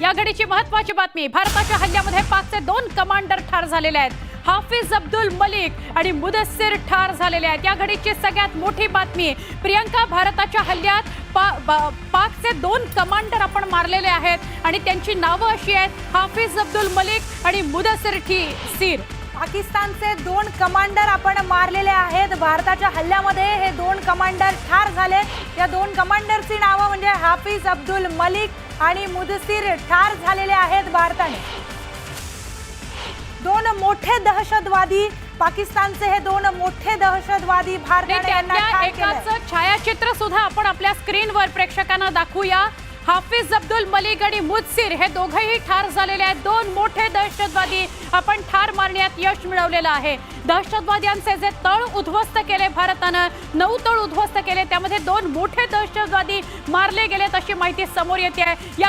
या घडीची महत्वाची बातमी भारताच्या हल्ल्यामध्ये पाचचे दोन कमांडर ठार झालेले आहेत. हाफिज अब्दुल मलिक आणि मुदस्सिर ठार झालेले आहेत. या घडीची सगळ्यात मोठी बातमी प्रियंका भारताच्या हल्ल्यात पा पाकचे दोन कमांडर आपण मारलेले आहेत आणि त्यांची नावं अशी आहेत हाफिज अब्दुल मलिक आणि मुदस्सिर ठी सीर. पाकिस्तानचे दोन कमांडर आपण मारलेले आहेत. भारताच्या हल्ल्यामध्ये हे दोन कमांडर ठार झाले. या दोन कमांडरची नावं म्हणजे हाफिज अब्दुल मलिक आणि मुदसीर ठार झालेले आहेत भारताने दोन मोठे दहशतवादी पाकिस्तानचे हे दोन मोठे दहशतवादी भारताने. एकाचं छायाचित्र सुद्धा आपण आपल्या स्क्रीनवर प्रेक्षकांना दाखवूया हाफिज अब्दुल मलिक आणि मुदसिर हे दोघंही ठार झालेले आहेत. दोन मोठे दहशतवादी आपण ठार मारण्यात यश मिळवलेलं आहे. दहशतवाद्यांचे जे तळ उद्ध्वस्त केले भारतानं नऊ तळ उद्ध्वस्त केले. त्यामध्ये दोन मोठे दहशतवादी मारले गेलेत अशी माहिती समोर येते आहे. या